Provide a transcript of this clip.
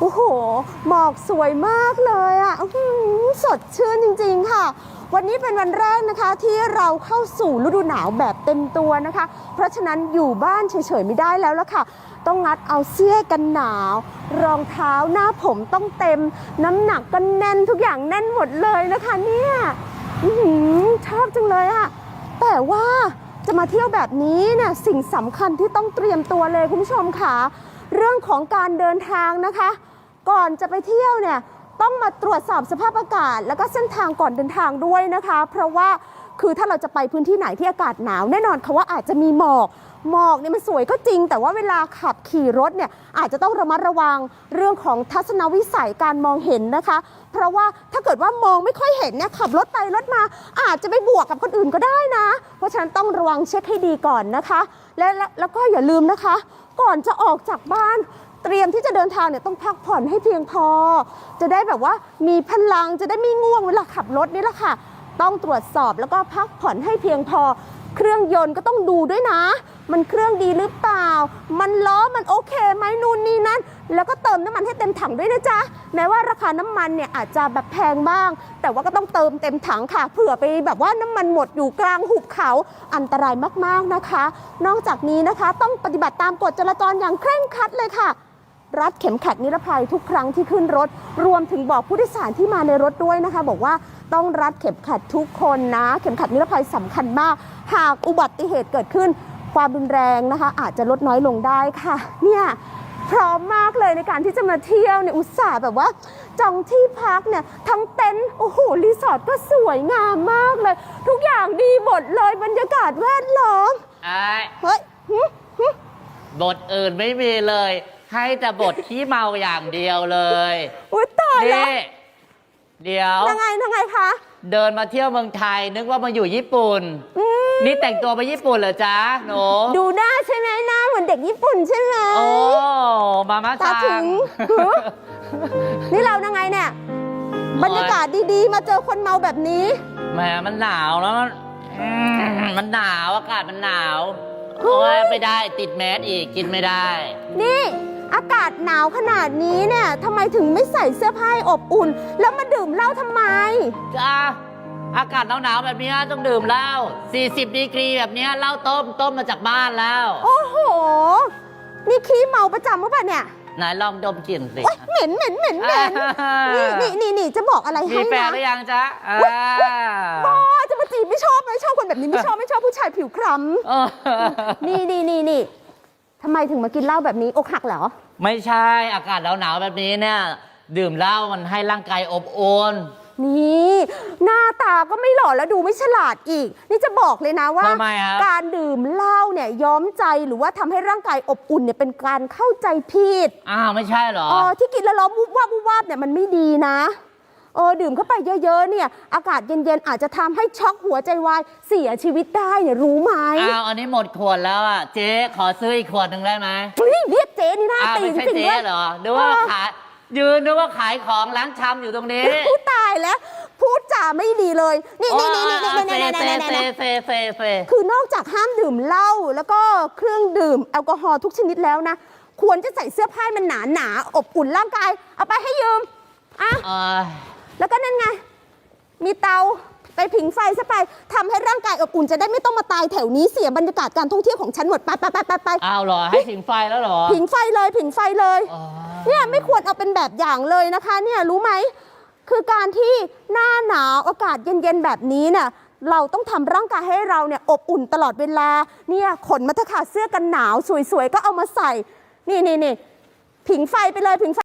โอ้โห หมอกสวยมากเลยอะสดชื่นจริง ๆ ค่ะ วันนี้เป็นวันแรกนะคะที่เราเข้าสู่ฤดูหนาวแบบเต็มตัวนะคะ เพราะฉะนั้นอยู่บ้านเฉยๆไม่ได้แล้วละค่ะ ต้องงัดเอาเสื้อกันหนาว รองเท้าหน้าผมต้องเต็ม น้ำหนักก็แน่นทุกอย่างแน่นหมดเลยนะคะเนี่ยอือหือชอบจังเลยอะ แต่ว่าจะมาเที่ยวแบบนี้เนี่ยสิ่งสำคัญที่ต้องเตรียมตัวเลยคุณผู้ชมค่ะ เรื่องของการเดินทางนะคะ ก่อนจะไปเที่ยวเนี่ยต้องมาตรวจสอบสภาพอากาศ แล้วก็เส้นทางก่อนเดินทางด้วยนะคะ เพราะว่าคือถ้าเราจะไปพื้นที่ไหนที่อากาศหนาว แน่นอนค่ะว่าอาจจะมีหมอกหมอกเนี่ยมันสวยก็จริง แต่ว่าเวลาขับขี่รถเนี่ยอาจจะต้องระมัดระวังเรื่องของทัศนวิสัยการมองเห็นนะคะ เพราะว่าถ้าเกิดว่ามองไม่ค่อยเห็นเนี่ยขับรถไปรถมา อาจจะไปบวกกับคนอื่นก็ได้นะ เพราะฉะนั้นต้องระวังเช็คให้ดีก่อนนะคะ และและแล้วก็อย่าลืมนะคะ ก่อนจะออกจากบ้านเตรียมที่จะเดินทางเนี่ยต้องพักผ่อนให้เพียงพอ จะได้แบบว่ามีพลังจะได้ไม่ง่วงเวลาขับรถนี่แหละค่ะ ต้องตรวจสอบแล้วก็พักผ่อนให้เพียงพอ เครื่องยนต์ก็ต้องดูด้วยนะ มันเครื่องดีหรือเปล่า มันล้อมันโอเคไหมนู่นนี่นั่น แล้วก็เติมน้ำมันให้เต็มถังด้วยนะจ๊ะ แม้ว่าราคาน้ำมันเนี่ยอาจจะแบบแพงบ้าง แต่ว่าก็ต้องเติมเต็มถังค่ะ เผื่อไปแบบว่าน้ำมันหมดอยู่กลางหุบเขาอันตรายมากๆนะคะ นอกจากนี้นะคะ ต้องปฏิบัติตามกฎจราจรอย่างเคร่งครัดเลยค่ะรัดเข็มขัดนิรภัยทุกครั้งที่ขึ้นรถ รวมถึงบอกผู้โดยสารที่มาในรถด้วยนะคะ บอกว่าต้องรัดเข็มขัดทุกคนนะ เข็มขัดนิรภัยสำคัญมาก หากอุบัติเหตุเกิดขึ้น ความรุนแรงนะคะ อาจจะลดน้อยลงได้ค่ะ เนี่ยพร้อมมากเลยในการที่จะมาเที่ยวเนี่ยอุตส่าห์แบบว่าจองที่พักเนี่ยทั้งเต็นท์โอ้โหรีสอร์ทก็สวยงามมากเลย ทุกอย่างดีหมดเลยบรรยากาศแวดล้อมไอ้เฮ้ยหึหึบทอื่นไม่มีเลย ให้แต่บทขี้เมาอย่างเดียวเลยอุ้ยตายแล้วนี่เดี๋ยวยังไงยังไงคะ เดินมาเที่ยวเมืองไทยนึกว่ามาอยู่ญี่ปุ่นอืม นี่แต่งตัวไปญี่ปุ่นเหรอจ๊ะหนูดูหน้าใช่ไหมหน้าเหมือนเด็กญี่ปุ่นใช่ไหมโอ้มามาตาจัถึงงหือนี่เรายังไงเนี่ย บรรยากาศดีๆ มาเจอคนเมาแบบนี้ แหมมันหนาวแล้วมันอืมมันหนาวอากาศมันหนาวโอ้ยไม่ได้ติดแมสอีกกินไม่ได้ นี่ อากาศหนาวขนาดนี้เนี่ยทำไมถึงไม่ใส่เสื้อผ้าให้อบอุ่น แล้วมาดื่มเหล้าทำไม จ้า อากาศหนาวๆแบบนี้ต้องดื่มเหล้า40ดีกรีแบบนี้เหล้าต้มต้มมาจากบ้านแล้ว โอ้โห นี่ขี้เมาประจำหรือเปล่าเนี่ยไหนลองดมกลิ่นสิโอ๊ยเหม็นเหม็นเหม็นเหม็นอ่านี่นี่นี่นี่จะบอกอะไรมีให้แฟนนะหรือยังจ๊ะอ่าบ้าจะมาจีบไม่ชอบไม่ชอบคนแบบนี้ไม่ชอบไม่ชอบผู้ชายผิวคล้ำ เออนี่นี่นี่นี่ทำไมถึงมากินเหล้าแบบนี้อกหักเหรอ ไม่ใช่อากาศหนาวๆแบบนี้เนี่ย ดื่มเหล้ามันให้ร่างกายอบอุ่น นี่ หน้าตาก็ไม่หล่อแล้วดูไม่ฉลาดอีก นี่จะบอกเลยนะว่า ทำไมครับ การดื่มเหล้าเนี่ยย้อมใจหรือว่าทำให้ร่างกายอบอุ่นเนี่ยเป็นการเข้าใจผิด อ้าวไม่ใช่เหรอ เออที่กินแล้วร้องวุบวาบวุบวาบเนี่ยมันไม่ดีนะเออดื่มเข้าไปเยอะ ๆ เนี่ย อากาศเย็น ๆ อาจจะทำให้ช็อกหัวใจวายเสียชีวิตได้เนี่ยรู้ไหมอ้าวอันนี้หมดขวดแล้วอะเจ๊ขอซื้ออีกขวดหนึ่งได้ไหมเฮ้ยเรียกเจ๊นี่หน้าอ้าวตีไม่ใช่จริงเจ๊ๆด้วย เหรอนึกว่าขาย ยืนนึกว่าขายของร้านชำอยู่ตรงนี้พูดตายแล้ว พูดจาไม่ดีเลย นี่นี่นี่นี่นี่เซนี่เซนี่เซนี่เซเซเซคือนอกจากห้ามดื่มเหล้าแล้วก็เครื่องดื่มแอลกอฮอล์ทุกชนิดแล้วนะ ควรจะใส่เสื้อผ้าให้มันหนาหนาๆอบอุ่นร่างกาย เอาไปให้ยืมอะเอ่อแล้วก็นั่นไง มีเตา ไปผิงไฟซะไปทำให้ร่างกายอบอุ่นจะได้ไม่ต้องมาตายแถวนี้เสียบรรยากาศการท่องเที่ยวของฉันหมดไปไปไปไปไปอ้าวเหรอ ให้ถึงไฟแล้วเหรอผิงไฟเลยผิงไฟเลย อ๋อ เนี่ยไม่ควรเอาเป็นแบบอย่างเลยนะคะเนี่ยรู้ไหมคือการที่หน้าหนาวอากาศเย็นๆแบบนี้เนี่ยเราต้องทำร่างกายให้เราเนี่ยอบอุ่นตลอดเวลาเนี่ยขนมาเถอะค่ะเสื้อกันหนาวสวยๆก็เอามาใส่ นี่นี่นี่ผิงไฟไปเลยผิงไฟ